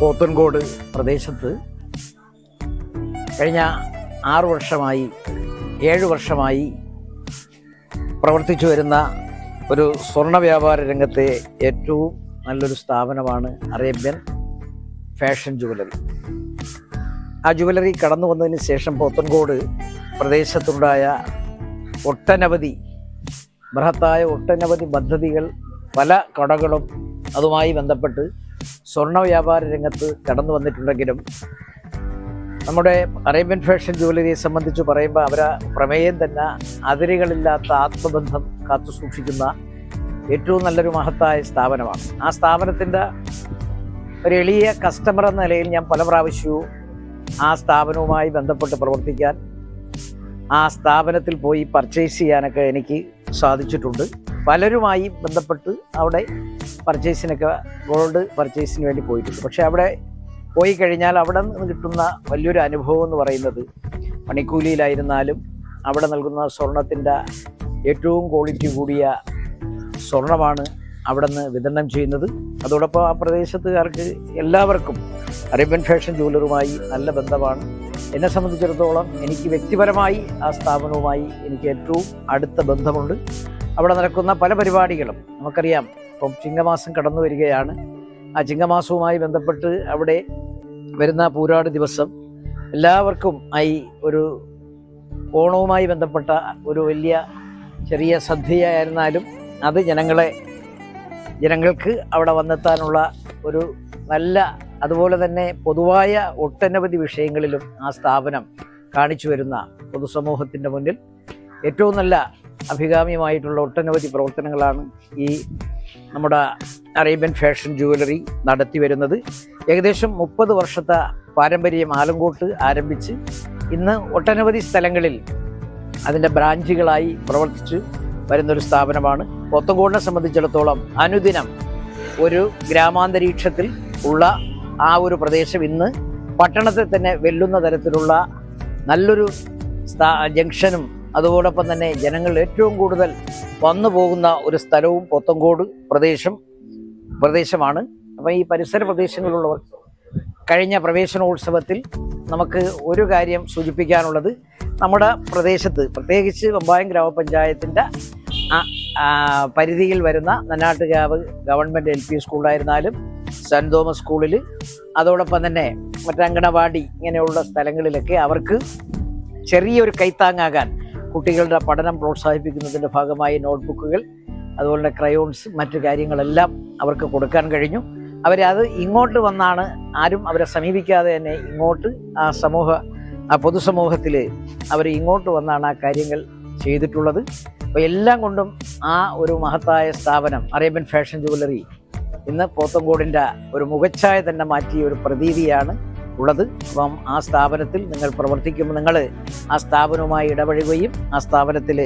പോത്തൻകോട് പ്രദേശത്ത് കഴിഞ്ഞ ആറു വർഷമായി ഏഴ് വർഷമായി പ്രവർത്തിച്ചു വരുന്ന ഒരു സ്വർണ വ്യാപാര രംഗത്തെ ഏറ്റവും നല്ലൊരു സ്ഥാപനമാണ് അറേബ്യൻ ഫാഷൻ ജുവലറി. ആ ജുവലറി കടന്നു വന്നതിന് ശേഷം പോത്തൻകോട് പ്രദേശത്തുണ്ടായ ഒട്ടനവധി ബൃഹത്തായ ഒട്ടനവധി പദ്ധതികൾ പല കടകളും അതുമായി ബന്ധപ്പെട്ട് സ്വർണ വ്യാപാര രംഗത്ത് കടന്നു വന്നിട്ടുണ്ടെങ്കിലും നമ്മുടെ അറേബ്യൻ ഫാഷൻ ജുവലറിയെ സംബന്ധിച്ച് പറയുമ്പോൾ അവർ പ്രമേയം തന്നെ അതിരുകളില്ലാത്ത ആത്മബന്ധം കാത്തു സൂക്ഷിക്കുന്ന ഏറ്റവും നല്ലൊരു മഹത്തായ സ്ഥാപനമാണ്. ആ സ്ഥാപനത്തിന്റെ ഒരു എളിയ കസ്റ്റമർ എന്ന നിലയിൽ ഞാൻ പല പ്രാവശ്യവും ആ സ്ഥാപനവുമായി ബന്ധപ്പെട്ട് പ്രവർത്തിക്കാൻ ആ സ്ഥാപനത്തിൽ പോയി പർച്ചേസ് ചെയ്യാനൊക്കെ എനിക്ക് സാധിച്ചിട്ടുണ്ട്. പലരുമായി ബന്ധപ്പെട്ട് അവിടെ പർച്ചേസിനൊക്കെ ഗോൾഡ് പർച്ചേസിന് വേണ്ടി പോയിട്ടുണ്ട്. പക്ഷേ അവിടെ പോയി കഴിഞ്ഞാൽ അവിടെ നിന്ന് കിട്ടുന്ന വലിയൊരു അനുഭവം എന്ന് പറയുന്നത് പണിക്കൂലിയിലായിരുന്നാലും അവിടെ നൽകുന്ന സ്വർണത്തിന്റെ ഏറ്റവും ക്വാളിറ്റി കൂടിയ സ്വർണമാണ് അവിടെ നിന്ന് വിതരണം ചെയ്യുന്നത്. അതോടൊപ്പം ആ പ്രദേശത്തുകാർക്ക് എല്ലാവർക്കും അറേബ്യൻ ഫാഷൻ ജ്വല്ലറുമായി നല്ല ബന്ധമാണ്. എന്നെ സംബന്ധിച്ചിടത്തോളം എനിക്ക് വ്യക്തിപരമായി ആ സ്ഥാപനവുമായി എനിക്ക് ഏറ്റവും അടുത്ത ബന്ധമുണ്ട്. അവിടെ നടക്കുന്ന പല പരിപാടികളും നമുക്കറിയാം. ഇപ്പം ചിങ്ങമാസം കടന്നു വരികയാണ്. ആ ചിങ്ങമാസവുമായി ബന്ധപ്പെട്ട് അവിടെ വരുന്ന പൂരാട് ദിവസം എല്ലാവർക്കും ആയി ഒരു ഓണവുമായി ബന്ധപ്പെട്ട ഒരു വലിയ ചെറിയ സദ്യയായിരുന്നാലും അത് ജനങ്ങളെ ജനങ്ങൾക്ക് അവിടെ വന്നെത്താനുള്ള ഒരു നല്ല അതുപോലെ തന്നെ പൊതുവായ ഒട്ടനവധി വിഷയങ്ങളിലും ആ സ്ഥാപനം കാണിച്ചു വരുന്ന പൊതുസമൂഹത്തിന്റെ മുന്നിൽ ഏറ്റവും നല്ല അഭികാമ്യമായിട്ടുള്ള ഒട്ടനവധി പ്രവർത്തനങ്ങളാണ് ഈ നമ്മുടെ അറേബ്യൻ ഫാഷൻ ജുവലറി നടത്തി വരുന്നത്. ഏകദേശം മുപ്പത് വർഷത്തെ പാരമ്പര്യം ആലങ്കോട്ട് ആരംഭിച്ച് ഇന്ന് ഒട്ടനവധി സ്ഥലങ്ങളിൽ അതിന്റെ ബ്രാഞ്ചുകളായി പ്രവർത്തിച്ച് വരുന്നൊരു സ്ഥാപനമാണ്. പോത്തങ്കോടിനെ സംബന്ധിച്ചിടത്തോളം അനുദിനം ഒരു ഗ്രാമാന്തരീക്ഷത്തിൽ ഉള്ള ആ ഒരു പ്രദേശം ഇന്ന് പട്ടണത്തെ തന്നെ വെല്ലുന്ന തരത്തിലുള്ള നല്ലൊരു ജംഗ്ഷനും അതോടൊപ്പം തന്നെ ജനങ്ങൾ ഏറ്റവും കൂടുതൽ വന്നു പോകുന്ന ഒരു സ്ഥലവും പൊത്തങ്കോട് പ്രദേശം പ്രദേശമാണ്. അപ്പം ഈ പരിസര പ്രദേശങ്ങളിലുള്ളവർ കഴിഞ്ഞ പ്രവേശനോത്സവത്തിൽ നമുക്ക് ഒരു കാര്യം സൂചിപ്പിക്കാനുള്ളത്. നമ്മുടെ പ്രദേശത്ത് പ്രത്യേകിച്ച് വമ്പായം ഗ്രാമപഞ്ചായത്തിന്റെ പരിധിയിൽ വരുന്ന നന്നാട്ടുകാവ് ഗവൺമെന്റ് എൽ പി സ്കൂളായിരുന്നാലും സെന്റ് തോമസ് സ്കൂളിൽ അതോടൊപ്പം തന്നെ മറ്റങ്കണവാടി ഇങ്ങനെയുള്ള സ്ഥലങ്ങളിലൊക്കെ അവർക്ക് ചെറിയൊരു കൈത്താങ്ങാകാൻ കുട്ടികളുടെ പഠനം പ്രോത്സാഹിപ്പിക്കുന്നതിന്റെ ഭാഗമായി നോട്ട്ബുക്കുകൾ അതുപോലെ തന്നെ ക്രയോൺസ് മറ്റു കാര്യങ്ങളെല്ലാം അവർക്ക് കൊടുക്കാൻ കഴിഞ്ഞു. അവരത് ഇങ്ങോട്ട് വന്നാണ് ആരും അവരെ സമീപിക്കാതെ തന്നെ ഇങ്ങോട്ട് ആ സമൂഹ ആ പൊതുസമൂഹത്തിൽ അവർ ഇങ്ങോട്ട് വന്നാണ് ആ കാര്യങ്ങൾ ചെയ്തിട്ടുള്ളത്. അപ്പോൾ എല്ലാം കൊണ്ടും ആ ഒരു മഹത്തായ സ്ഥാപനം അറേബ്യൻ ഫാഷൻ ജുവലറി ഇന്ന് പോത്തങ്കോടിന്റെ ഒരു മുഖച്ഛായ തന്നെ മാറ്റിയ ഒരു പ്രതീതിയാണ് ഉള്ളത്. അപ്പം ആ സ്ഥാപനത്തിൽ നിങ്ങൾ പ്രവർത്തിക്കുമ്പോൾ നിങ്ങൾ ആ സ്ഥാപനവുമായി ഇടപഴകുകയും ആ സ്ഥാപനത്തിൽ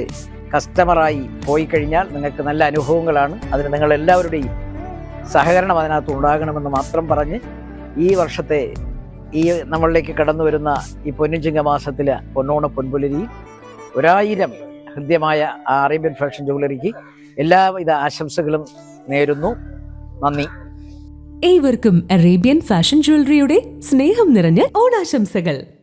കസ്റ്റമറായി പോയി കഴിഞ്ഞാൽ നിങ്ങൾക്ക് നല്ല അനുഭവങ്ങളാണ്. അതിന് നിങ്ങൾ എല്ലാവരുടെയും സഹകരണം അതിനകത്ത് ഉണ്ടാകണമെന്ന് മാത്രം പറഞ്ഞ് ഈ വർഷത്തെ ഈ നമ്മളിലേക്ക് കടന്നു വരുന്ന ഈ പൊന്നുചിങ്ങ മാസത്തിലെ പൊന്നോണ പൊൻപുലരിയിൽ ഒരായിരം ഹൃദ്യമായ ആ അറേബ്യൻ ഫാഷൻ ജുവലറിക്ക് എല്ലാവിധ ആശംസകളും നേരുന്നു. നന്ദി. ഏവർക്കും അറേബ്യൻ ഫാഷൻ ജ്വല്ലറിയുടെ സ്നേഹം നിറഞ്ഞ ഓണാശംസകൾ.